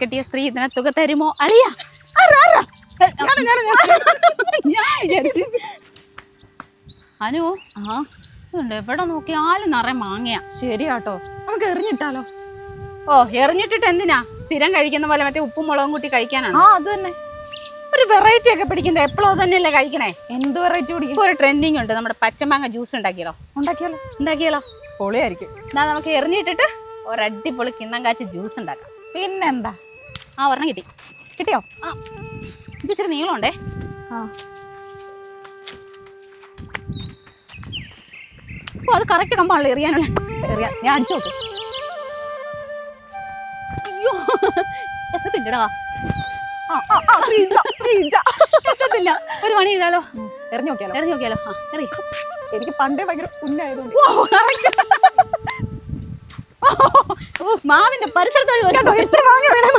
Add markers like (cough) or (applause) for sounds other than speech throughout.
കെട്ടിയ സ്ത്രീ ഇതിനെ തുക തരുമോ? അളിയ അനു ആ എവിടെ നോക്കിയാലും നിറയെ മാങ്ങയാ. ശരിയാട്ടോ. നമുക്ക് എറിഞ്ഞിട്ടാലോ? ഓ എറിഞ്ഞിട്ടിട്ട് എന്തിനാ? സ്ഥിരം കഴിക്കുന്ന പോലെ മറ്റേ ഉപ്പും മുളകും കൂട്ടി കഴിക്കാനാണ്? ആ അത് തന്നെ. ഒരു വെറൈറ്റി ഒക്കെ പിടിക്കണ്ടേ? എപ്പോഴും തന്നെയല്ലേ കഴിക്കണേ? എന്ത് വെറൈറ്റി കുടിക്കും? ഒരു ട്രെൻഡിങ് ഉണ്ട്. നമ്മുടെ പച്ചമാങ്ങ ജ്യൂസ് ഉണ്ടാക്കിയല്ലോ ഉണ്ടാക്കിയാലോ? ഉണ്ടാക്കിയാലോ? പൊളിയായിരിക്കും. എന്നാ നമുക്ക് എറിഞ്ഞിട്ടിട്ട് ഒരടിപൊളി കിണ്ണം കാച്ച ജ്യൂസ് ഉണ്ടാക്കാം. പിന്നെന്താ? ആ ഒരെണ്ണം കിട്ടി. കിട്ടിയോ? ആ ഇത് ഇച്ചിരി നീളമുണ്ടേ. ആ. ഓ അത് കറക്റ്റ് കമ്പാണല്ലോ എറിയാനുള്ള എറിയാ. ഞാൻ അടിച്ചു നോക്കും. അയ്യോ എത്തത്തില്ലടാ എത്തത്തില്ല ഒരു പണി ചെയ്താലോ? എറിഞ്ഞു നോക്കിയാലോ? എറിഞ്ഞു നോക്കിയാലോ? ആ എറി. എനിക്ക് പണ്ടേ ഭയങ്കര പുന്നായതുകൊണ്ട്. (laughs) മാവിന്റെ പരിസരത്തോട് എത്ര വാങ്ങി വേണേ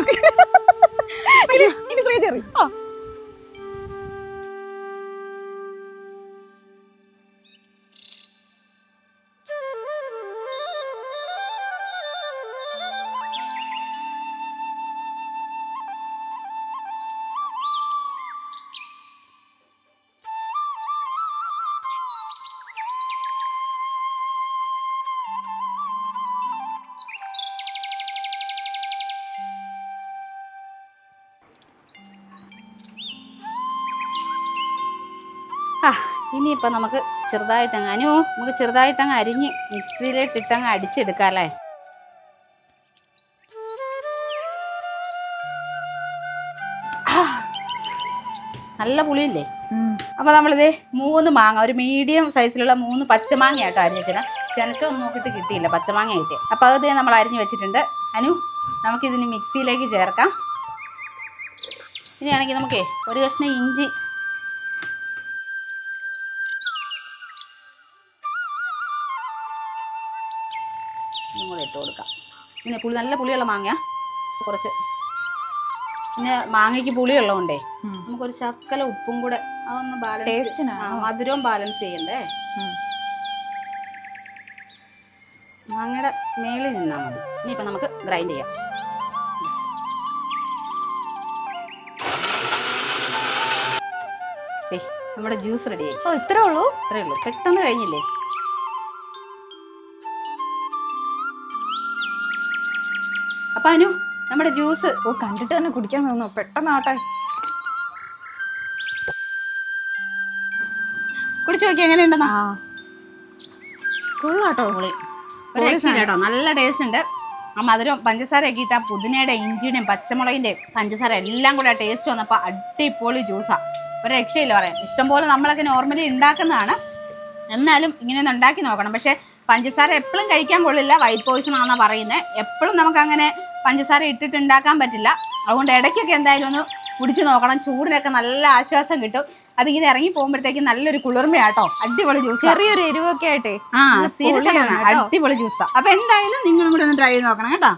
ആ ഇനിയിപ്പോൾ നമുക്ക് ചെറുതായിട്ടങ്ങ് അനു നമുക്ക് ചെറുതായിട്ടങ്ങ് അരിഞ്ഞ് മിക്സിയിലേക്ക് ഇട്ടങ്ങ് അടിച്ചെടുക്കാം അല്ലേ നല്ല പുളിയില്ലേ? അപ്പൊ നമ്മളിത് മൂന്ന് മാങ്ങ ഒരു മീഡിയം സൈസിലുള്ള മൂന്ന് പച്ചമാങ്ങ ആട്ടോ അരിഞ്ഞ് വെച്ചിട്ട് ചെനച്ചൊന്നും നോക്കിയിട്ട് കിട്ടിയില്ല പച്ചമാങ്ങ ആയിട്ട് അപ്പൊ അത് നമ്മൾ അരിഞ്ഞു വെച്ചിട്ടുണ്ട്. അനു നമുക്കിതിന് മിക്സിയിലേക്ക് ചേർക്കാം. ഇനിയാണെങ്കിൽ നമുക്കേ ഒരു കഷ്ണം ഇഞ്ചി ഇതും കൂടെ ഇട്ട് കൊടുക്കാം. പിന്നെ പുളി നല്ല പുളിയുള്ള മാങ്ങ. കുറച്ച്. പിന്നെ മാങ്ങയ്ക്ക് പുളിയുള്ളതുകൊണ്ടേ. നമുക്കൊരു ശക്കല ഉപ്പും കൂടെ അതൊന്ന് ബാലൻസ് മധുരവും ബാലൻസ് ചെയ്യണ്ടേ. മാങ്ങയുടെ മേളിൽ നിന്നാൽ മതി. ഇനിയിപ്പോൾ നമുക്ക് ഗ്രൈൻഡ് ചെയ്യാം. നമ്മുടെ ജ്യൂസ് റെഡിയായി ഓ ഇത്രേ ഉള്ളൂ? ഇത്രേ ഉള്ളൂ. പെട്ടെന്ന് കഴിഞ്ഞില്ലേ? അപ്പൊ അനു നമ്മുടെ ജ്യൂസ്. ഓ കണ്ടിട്ട് തന്നെ കുടിക്കാൻ തോന്നുന്നു. പെട്ടെന്നാട്ടെ കുടിച്ചു നോക്കി എങ്ങനെയുണ്ടെന്നാ? കൊള്ളാട്ടോ പുളി ഒരു നല്ല ടേസ്റ്റ് ഉണ്ട്. ആ മധുരം പഞ്ചസാരയൊക്കെ ആക്കിയിട്ട് ആ പുതിനയുടെ ഇഞ്ചിയുടെയും പച്ചമുളകിന്റെയും പഞ്ചസാര എല്ലാം കൂടെ ആ ടേസ്റ്റ് വന്നപ്പോൾ അടിപൊളി ജ്യൂസാ ഒരു രക്ഷയില്ല പറയാം ഇഷ്ടംപോലെ നമ്മളൊക്കെ നോർമലി ഉണ്ടാക്കുന്നതാണ് എന്നാലും ഇങ്ങനെ ഒന്ന് ഉണ്ടാക്കി നോക്കണം. പക്ഷേ പഞ്ചസാര എപ്പോഴും കഴിക്കാൻ കൊള്ളില്ല. വൈറ്റ് പോയിസൺ ആണെന്നാണ് പറയുന്നത് എപ്പോഴും നമുക്ക് അങ്ങനെ പഞ്ചസാര ഇട്ടിട്ട് ഉണ്ടാക്കാൻ പറ്റില്ല. അതുകൊണ്ട് ഇടയ്ക്കൊക്കെ എന്തായാലും ഒന്ന് കുടിച്ചു നോക്കണം. ചൂടിനൊക്കെ നല്ല ആശ്വാസം കിട്ടും. അതിങ്ങനെ ഇറങ്ങി പോകുമ്പോഴത്തേക്ക് നല്ലൊരു കുളിർമയാട്ടോ. അടിപൊളി ജ്യൂസ് ചെറിയൊരു എരിവൊക്കെ ആയിട്ടേ. ആ സീരിയസ് അടിപൊളി ജ്യൂസാ അപ്പൊ എന്തായാലും നിങ്ങളും കൂടെ ഒന്ന് ട്രൈ ചെയ്ത് നോക്കണം കേട്ടോ.